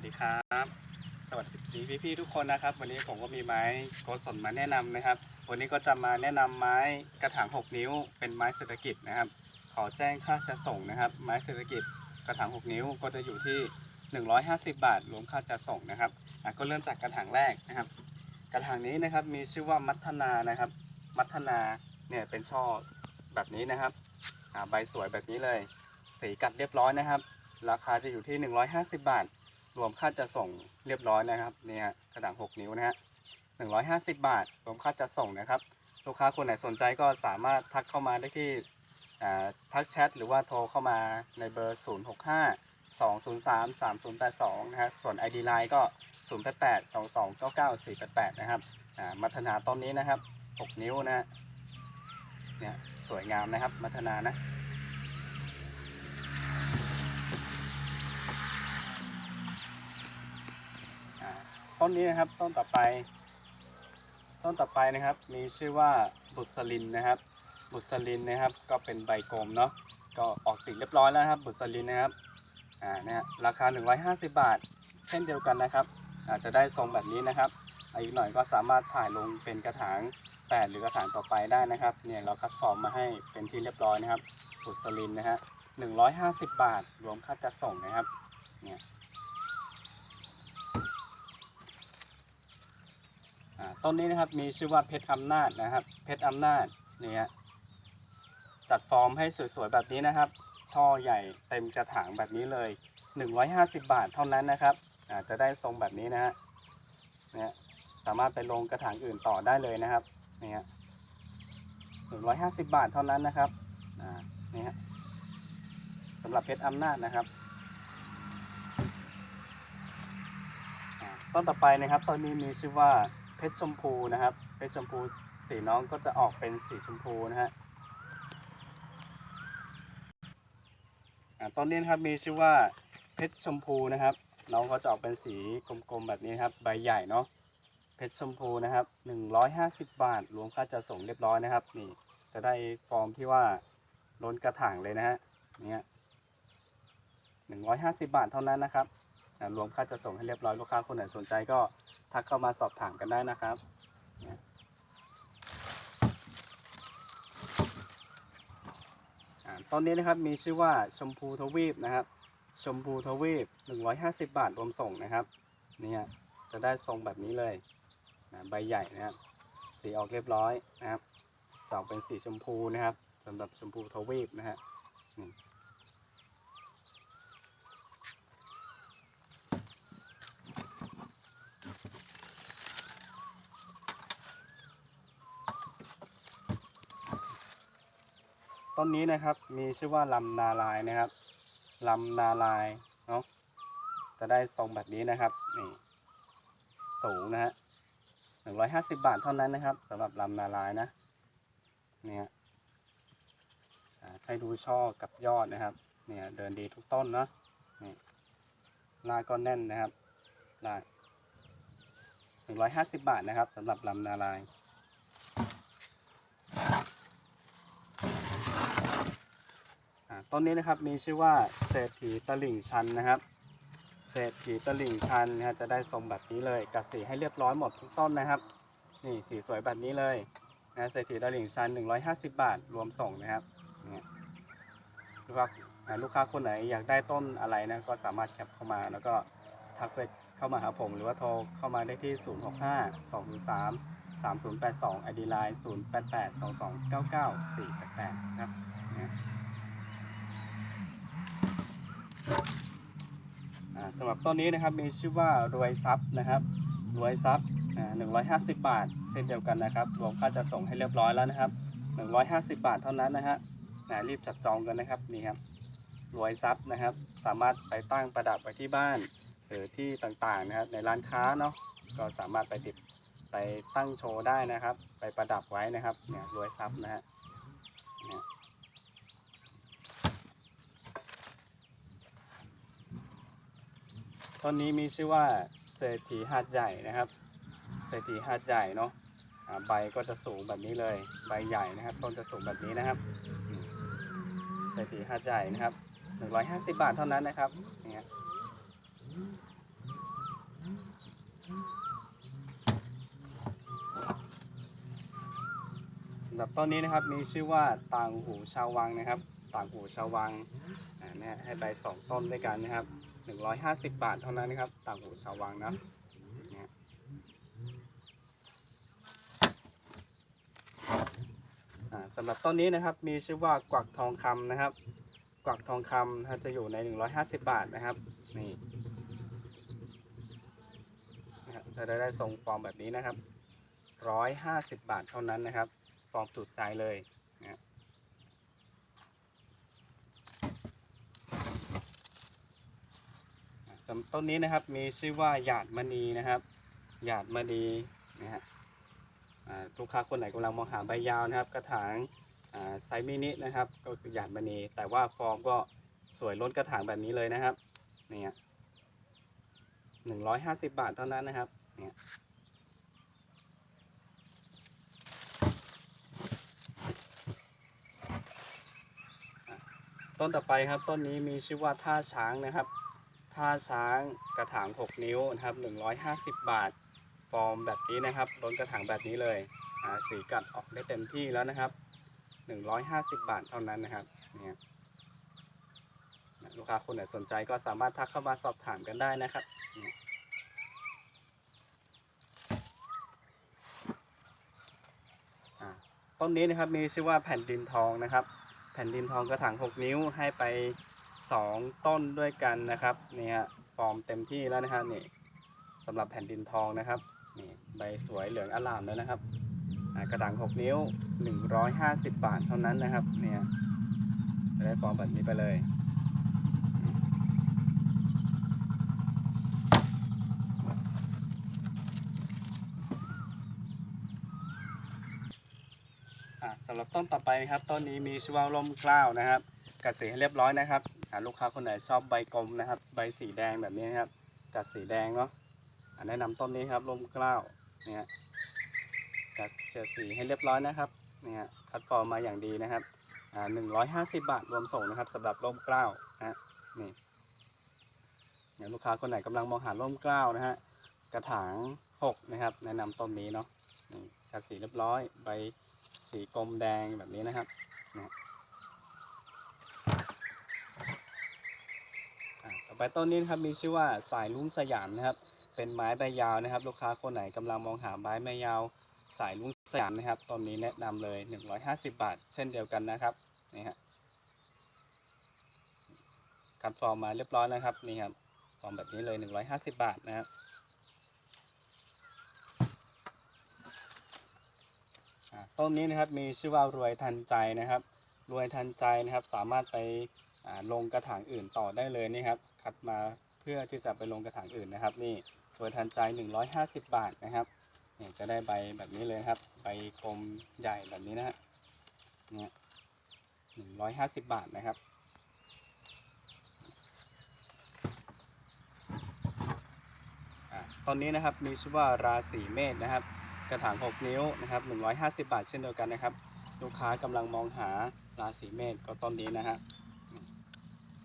วัสดีครับ สวัสดีพี่ๆทุกคนนะครับ วันนี้ผมก็มีไม้โกศลมาแนะนำนะครับ วันนี้ก็จะมาแนะนำไม้กระถาง 6 นิ้ว เป็นไม้เศรษฐกิจนะครับ ขอแจ้งค่าจะส่งนะครับ ไม้เศรษฐกิจกระถาง 6 นิ้วก็จะอยู่ที่ 150 บาทรวมค่าจะส่งนะครับก็เริ่มจากกระถางแรกนะครับ กระถางนี้นะครับมีชื่อว่ามัทนานะครับ มัทนาเนี่ยเป็นช่อแบบนี้นะครับใบสวยแบบนี้เลย สีกัดเรียบร้อยนะครับ ราคาจะอยู่ที่ 150 บาท รวมค่าจะส่งเรียบร้อยนะครับเนี่ยกระดาษ6นิ้วนะฮะ150 บาท รวมค่าจะส่งนะครับ ลูกค้าคนไหนสนใจก็สามารถทักเข้ามาได้ที่ทักแชทหรือว่าโทรเข้ามาในเบอร์ 065 203 3082 นะฮะส่วน ID Line ก็ 088 2299 488 นะครับอ่ามัทนาต้นนี้นะครับ 6 นิ้วนะฮะเนี่ยสวยงามนะครับ มัทนานะ ต้นนี้นะครับต้นต่อไป ต้นต่อไปนะครับ มีชื่อว่าบุษลินนะครับ บุษลินนะครับ ก็เป็นใบกลมเนาะก็ออกสีเรียบร้อยแล้วครับ บุษลินนะครับอ่าเนี่ยราคา 150 บาท เช่นเดียวกันนะครับอาจจะได้ทรงแบบนี้นะครับอายุหน่อยก็สามารถถ่ายลงเป็นกระถาง8หรือกระถางต่อไปได้นะครับ เนี่ยเราคัดฟอร์มมาให้เป็นที่เรียบร้อยนะครับบุษลินนะฮะ150 บาท รวมค่าจัดส่งนะครับ เนี่ย ต้นนี้นะครับมีชื่อว่าเพชรอำนาจนะครับ เพชรอำนาจเนี่ฮะจัดฟอร์มให้สวยๆแบบนี้นะครับ ช่อใหญ่เต็มกระถางแบบนี้เลย 150 บาทเท่านั้นนะครับจะได้ทรงแบบนี้นะฮะเนี่ยสามารถไปลงกระถางอื่นต่อได้เลยนะครับเนี่ฮะ150บบาทเท่านั้นนะครับนี่ฮะสำหรับเพชรอำนาจนะครับต้นต่อไปนะครับต้นนี้มีชื่อว่า เพชรชมพูนะครับ เพชรชมพูสีน้องก็จะออกเป็นสีชมพูนะฮะต้นนี้นะครับมีชื่อว่าเพชรชมพูนะครับ น้องก็จะออกเป็นสีกลมๆแบบนี้ครับ ใบใหญ่เนาะ เพชรชมพูนะครับ 150 บาท รวมค่าจะส่งเรียบร้อยนะครับ นี่จะได้ฟอร์มที่ว่าล้นกระถางเลยนะฮะ เนี่ย150 บาทเท่านั้นนะครับ อ่ารวมค่าจะส่งให้เรียบร้อยลูกค้าคนไหนสนใจก็ทักเข้ามาสอบถามกันได้นะครับเนี่ยอ่าต้นนี้นะครับมีชื่อว่าชมพูทวีปนะครับ ชมพูทวีป 150 บาทรวมส่งนะครับเนี่ยจะได้ทรงแบบนี้เลยนะใบใหญ่นะครับ สีออกเรียบร้อยนะครับจะออกเป็นสีชมพูนะครับสำหรับชมพูทวีปนะฮะ ต้นนี้นะครับ มีชื่อว่าลำนาลายนะครับลำนาลายเนาะจะได้ทรงแบบนี้นะครับนี่สูงนะฮะหนึ่งร้อยห้าสิบบาทเท่านั้นนะครับสำหรับลำนาลายนะเนี่ยให้ดูช่อกับยอดนะครับ เนี่ยเดินดีทุกต้นเนาะนี่ลายก็แน่นนะครับลายหนึ่งร้อยห้าสิบบาทนะครับสำหรับลำนาลาย อ่า ต้นนี้นะครับมีชื่อว่าเศรษฐีตลิ่งชันนะครับเศรษฐีตลิ่งชันนะจะได้ทรงแบบนี้เลยกัดสีให้เรียบร้อยหมดทุกต้นนะครับ นี่สีสวยแบบนี้เลยนะเศรษฐีตลิ่งชัน 150 บาท รวมส่งนะครับนี่ลูกค้าอ่าลูกค้าคนไหนอยากได้ต้นอะไรนะก็สามารถแคปเข้ามาแล้วก็ทักไปเข้ามาหาผมหรือว่าโทรเข้ามาได้ที่ 065 203 3082 ID Line 088 2299 488นะครับเนี่ย อ่า สำหรับต้นนี้นะครับมีชื่อว่ารวยทรัพย์นะครับ รวยทรัพย์หนึ่งร้อยห้าสิบบาท เช่นเดียวกันนะครับ รวมค่าจะส่งให้เรียบร้อยแล้วนะครับหนึ่งร้อยห้าสิบบาทเท่านั้นนะฮะนะรีบจัดจองกันนะครับนี่ครับรวยทรัพย์นะครับ สามารถไปตั้งประดับไว้ที่บ้าน หรือที่ต่างๆนะครับในร้านค้าเนาะก็สามารถไปติดไปตั้งโชว์ได้นะครับ ไปประดับไว้นะครับเนี่ยรวยทรัพย์นะฮะ ต้นนี้มีชื่อว่าเศรษฐีหาดใหญ่นะครับ เศรษฐีหาดใหญ่เนาะใบก็จะสูงแบบนี้เลย ใบใหญ่นะครับ ต้นจะสูงแบบนี้นะครับ เศรษฐีหาดใหญ่นะครับหนึ่งร้อยห้าสิบบาทเท่านั้นนะครับเนี่ยแบบต้นนี้นะครับมีชื่อว่าต่างหูชาววังนะครับ ต่างหูชาววังอ่าเนี่ยให้ใบสองต้นด้วยกันนะครับ 150 บาทเท่านั้นนะครับต่างหูชาววังนะเนี่ยอ่าสำหรับต้นนี้นะครับมีชื่อว่ากวักทองคำนะครับ กวักทองคำถ้าจะอยู่ใน 150 บาทนะครับนี่นะครับจะได้ได้ทรงฟอร์มแบบนี้นะครับ 150 บาทเท่านั้นนะครับฟอร์มถูกใจเลยนะ สำต้นนี้นะครับมีชื่อว่าหยาดมณีนะครับหยาดมณีนะฮะลูกค้าคนไหนกำลังมองหาใบยาวนะครับ กระถางไซมินินะครับ ก็คือหยาดมณี แต่ว่าฟอร์มก็สวยล้นกระถางแบบนี้เลยนะครับเนี่ยหนึ่งร้อยห้าสิบบาทเท่านั้นนะครับเนี่ยต้นต่อไปครับต้นนี้มีชื่อว่าท่าช้างนะครับ ท่าช้างกระถาง 6 นิ้วนะครับ 150 บาทฟอร์มแบบนี้นะครับล้นกระถางแบบนี้เลยสีกัดออกได้เต็มที่แล้วนะครับ 150 บาทเท่านั้นนะครับเนี่ยลูกค้าคนไหนสนใจก็สามารถทักเข้ามาสอบถามกันได้นะครับต้นนี้นะครับมีชื่อว่าแผ่นดินทองนะครับ แผ่นดินทองกระถาง 6 นิ้วให้ไป 2 ต้นด้วยกันนะครับนี่ยฟอร์มเต็มที่แล้วนะครับนี่สำหรับแผ่นดินทองนะครับนี่ใบสวยเหลืองอลามแล้วนะครับกระถาง6 นิ้ว 150 บาทเท่านั้นนะครับเนี่ยจะได้ฟอร์มแบบนี้ไปเลยสำหรับต้นต่อไปนะครับต้นนี้มีชื่อว่าร่มกล้าวนะครับกัดสีให้เรียบร้อยนะครับ ลูกค้าคนไหนชอบใบกลมนะครับ ใบสีแดงแบบนี้นะครับกัดสีแดงเนาะแนะนำต้นนี้ครับร่มเกล้าเนี่ยกัดเฉดสีให้เรียบร้อยนะครับเนี่ยคัดฟอร์มมาอย่างดีนะครับอ่าหนึ่งร้อยห้าสิบบาทรวมส่งนะครับสำหรับร่มเกล้านะนี่เดี๋ยวลูกค้าคนไหนกำลังมองหาร่มเกล้านะฮะกระถางหกนะครับ แนะนำต้นนี้เนาะนี่กัดสีเรียบร้อย ใบสีกลมแดงแบบนี้นะครับอ่าต่อ ไปต้นนี้นะครับมีชื่อว่าสายลุ้งสยามนะครับ เป็นไม้ใบยาวนะครับ ลูกค้าคนไหนกำลังมองหาไม้ใบยาว สายลุ้งสยามนะครับต้นนี้แนะนำเลย 150 บาท เช่นเดียวกันนะครับนี่ฮะคัดฟอร์มมาเรียบร้อยนะครับนี่ครับฟอร์มแบบนี้เลย 150 บาทนะครับต้นนี้นะครับมีชื่อว่ารวยทันใจนะครับ รวยทันใจนะครับ สามารถไป ลงกระถางอื่นต่อได้เลยนี่ครับคัดมาเพื่อที่จะไปลงกระถางอื่นนะครับ นี่ตัวทันใจ 150 บาทนะครับเนี่ยจะได้ใบแบบนี้เลยครับใบกลมใหญ่แบบนี้นะฮะเนี่ย150บบาทนะครับอตอนนี้นะครับมีชื่อว่าราศีเมษนะครับ กระถาง 6 นิ้วนะครับ150 บาทเช่นเดียวกันนะครับ ลูกค้ากำลังมองหาราศีเมษก็ต้นนี้นะฮะ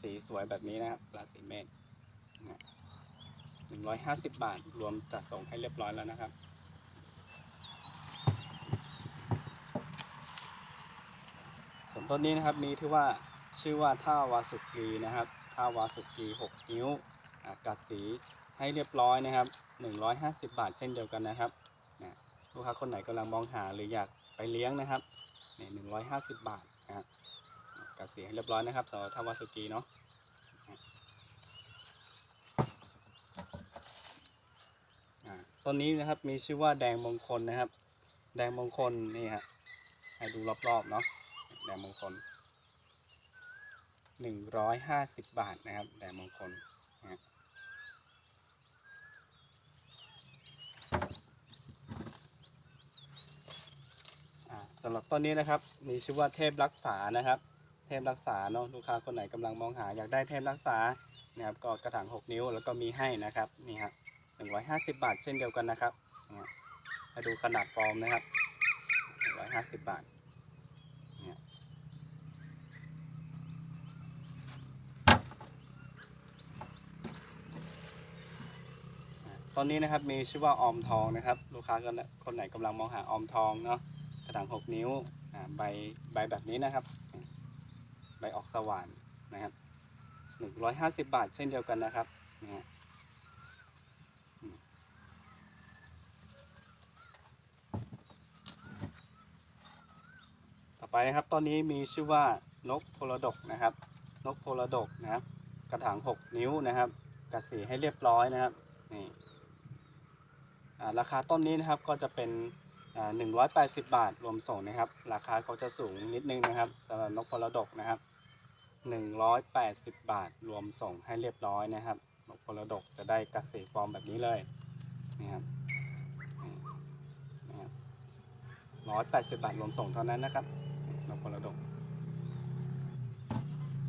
สีสวยแบบนี้นะครับราศีเมษหนึ่งร้อยห้าสิบบาทรวมจัดส่งให้เรียบร้อยแล้วนะครับ ส่วนต้นนี้นะครับมีที่ว่าชื่อว่าท่าวาสุกีนะครับท่าวาสุกี6นิ้วกัดสีให้เรียบร้อยนะครับ150บาทเช่นเดียวกันนะครับลูกค้าคนไหนกำลังมองหาหรืออยากไปเลี้ยงนะครับเนี่ย150บาทนะครับ กัดสีให้เรียบร้อยนะครับสำหรับทาวาสุกีเนาะต้นนี้นะครับมีชื่อว่าแดงมงคลนะครับ แดงมงคลนี่ฮะให้ดูรอบๆเนาะแดงมงคลหนึ่งร้อยห้าสิบบาทนะครับ แดงมงคลนะสำหรับต้นนี้นะครับ มีชื่อว่าเทพรักษานะครับ พรักษาเนาะลูกค้าคนไหนกำลังมองหาอยากได้เทพรักษานะครับก็กระถาง 6 นิ้วแล้วก็มีให้นะครับนี่ครับหนึ่งร้อยห้าสิบบาทเช่นเดียวกันนะครับมาดูขนาดฟอร์มนะครับหนึ่งร้อยห้าสิบบาทเนี่ยตอนนี้นะครับมีชื่อว่าออมทองนะครับ ลูกค้าคนไหนกำลังมองหาออมทองเนาะกระถางหกนิ้วอ่าใบใบแบบนี้นะครับ ใบออกสว่านนะครับหนึ่งร้อยห้าสิบบาทเช่นเดียวกันนะครับนะฮะต่อไปนะครับต้นนี้มีชื่อว่านกโพลดกนะครับ นกโพลดกนะครับ กระถาง6นิ้วนะครับกระสีให้เรียบร้อยนะครับนี่ราคาต้นนี้นะครับก็จะเป็นอ่า180 บาทรวมส่งนะครับ ราคาเขาจะสูงนิดนึงนะครับสำหรับนกพลดกนะครับ 180 บาท รวมส่งให้เรียบร้อยนะครับนกพลดกจะได้กระสีฟอร์มแบบนี้เลยนะครับนี่นะครับ180บาทรวมส่งเท่านั้นนะครับนกพลดก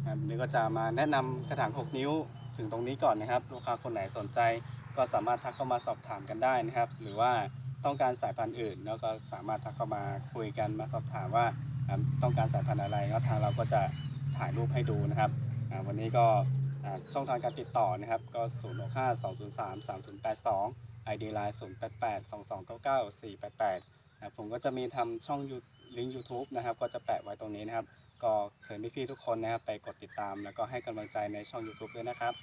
ครับนนี้ก็จะมาแนะนำกระถาง 6 นิ้วถึงตรงนี้ก่อนนะครับ ลูกค้าคนไหนสนใจก็สามารถทักเข้ามาสอบถามกันได้นะครับ หรือว่าต้องการสายพันธุ์อื่น แล้วก็สามารถทักเข้ามาคุยกันมาสอบถามว่าอ่าต้องการสายพันธุ์อะไรแล้วทางเราก็จะ ถ่ายรูปให้ดูนะครับวันนี้ก็ช่องทางการติดต่อนะครับก็ 0 6 5 2 0 3 3 0 8 2 ID Line 0 8 8 2 2 9 9 4 8 8นะผมก็จะมีทำช่องลิงก์ YouTube นะครับก็จะแปะไว้ตรงนี้นะครับ ก็เชิญพี่ๆทุกคนนะครับ ไปกดติดตาม แล้วก็ให้กำลังใจในช่อง YouTube ด้วยนะครับ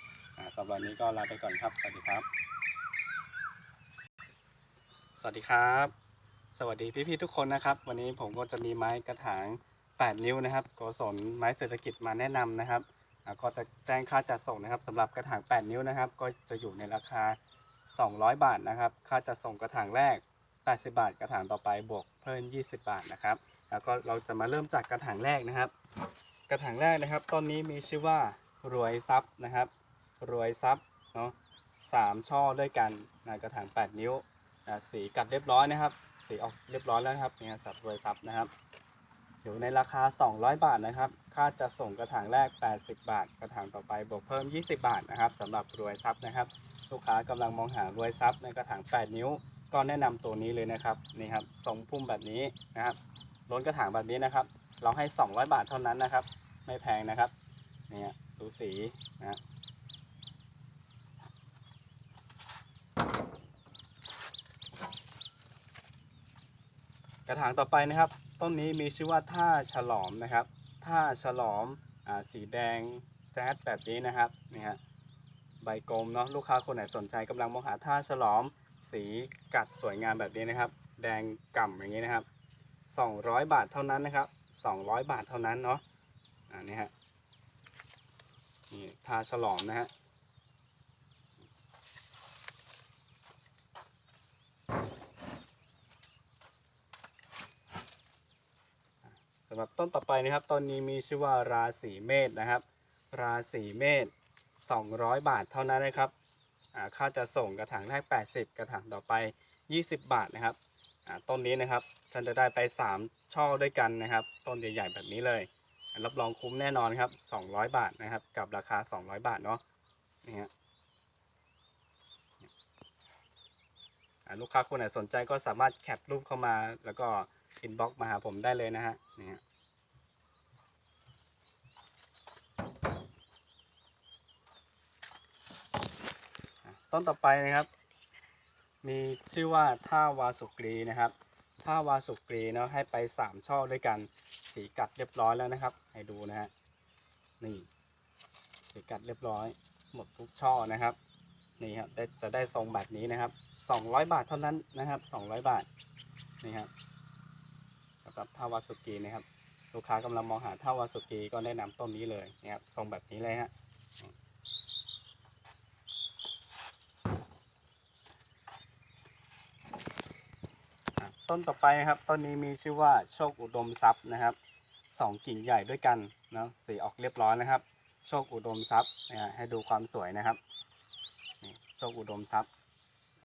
สำหรับวันนี้ก็ลาไปก่อนครับ สวัสดีครับ สวัสดีครับ สวัสดีพี่ๆทุกคนนะครับ วันนี้ผมก็จะมีไม้กระถาง 8 นิ้วนะครับโกศลไม้เศรษฐกิจมาแนะนำนะครับก็จะแจ้งค่าจัดส่งนะครับสำหรับกระถาง 8 นิ้วนะครับ ก็จะอยู่ในราคา 200 บาทนะครับ ค่าจัดส่งกระถางแรก 80 บาท กระถางต่อไปบวกเพิ่ม 20 บาทนะครับ แล้วก็เราจะมาเริ่มจากกระถางแรกนะครับ กระถางแรกนะครับต้นนี้มีชื่อว่ารวยทรัพนะครับ รวยทรัพเนาะสามช่อด้วยกันนะกระถาง 8 นิ้วสีกัดเรียบร้อยนะครับ สีออกเรียบร้อยแล้วนะครับเนี่ยสับรวยทรัพนะครับ อยู่ในราคา 200 บาทนะครับ ค่าจะส่งกระถางแรก 80 บาท กระถางต่อไปบวกเพิ่ม 20 บาทนะครับสำหรับรวยทรัพย์นะครับ ลูกค้ากำลังมองหารวยทรัพย์ในกระถาง 8 นิ้ว ก็แนะนำตัวนี้เลยนะครับนี่ครับทรงพุ่มแบบนี้นะครับล้นกระถางแบบนี้นะครับ เราให้ 200 บาทเท่านั้นนะครับ ไม่แพงนะครับเนี่ยดูสีนะฮะกระถางต่อไปนะครับ ต้นนี้มีชื่อว่าท่าฉลอมนะครับ ท่าฉลอมอสีแดงแจ๊ดแบบนี้นะครับนี่ฮะใบกลมเนาะลูกค้าคนไหนสนใจกำลังมองหาท่าฉลอม สีกัดสวยงามแบบนี้นะครับ แดงก่ำอย่างนี้นะครับ 200 บาทเท่านั้นนะครับ 200 บาทเท่านั้นเนาะอันนี้ฮะนี่ท่าฉลองนะฮะำหรับต้นต่อไปนะครับต้นนี้มีชื่อว่าราศีเมษนะครับ ราศีเมษ200 บาทเท่านั้นนะครับอ่าค่าจะส่งกระถางแรก 80 กระถางต่อไป 20 บาทนะครับอ่าต้นนี้นะครับฉันจะได้ไป 3 ช่อด้วยกันนะครับ ต้นใหญ่ๆแบบนี้เลย รับรองคุ้มแน่นอนครับ 200 บาทนะครับ กับราคา 200 บาทเนาะนี่ฮะอ่าลูกค้าคนไหนสนใจก็สามารถแคปรูปเข้ามาแล้วก็ อินบ็อกมาหาผมได้เลยนะฮะนี่ฮะต้นต่อไปนะครับ มีชื่อว่าท่าวาสุกรีนะครับท่าวาสุกรีเนาะให้ไป 3 ช่อด้วยกันสีกัดเรียบร้อยแล้วนะครับ ให้ดูนะฮะนี่สีกัดเรียบร้อย หมดทุกช่อนะครับนี่ครับจะได้ทรงแบบนี้นะครับ 200 บาทเท่านั้นนะครับ 200 บาทนี่ครับำหรับท่าวาสุกีนะครับ ลูกค้ากำลังมองหาท่าวาสุกีก็แนะนำต้นนี้เลยนะครับทรงแบบนี้เลยฮะต้นต่อไปนะครับต้นนี้มีชื่อว่าโชคอุดมทรัพย์นะครับสองกิ่งใหญ่ด้วยกันเนาะสีออกเรียบร้อยนะครับ โชคอุดมทรัพย์นะฮะให้ดูความสวยนะครับโชคอุดมทรัพย์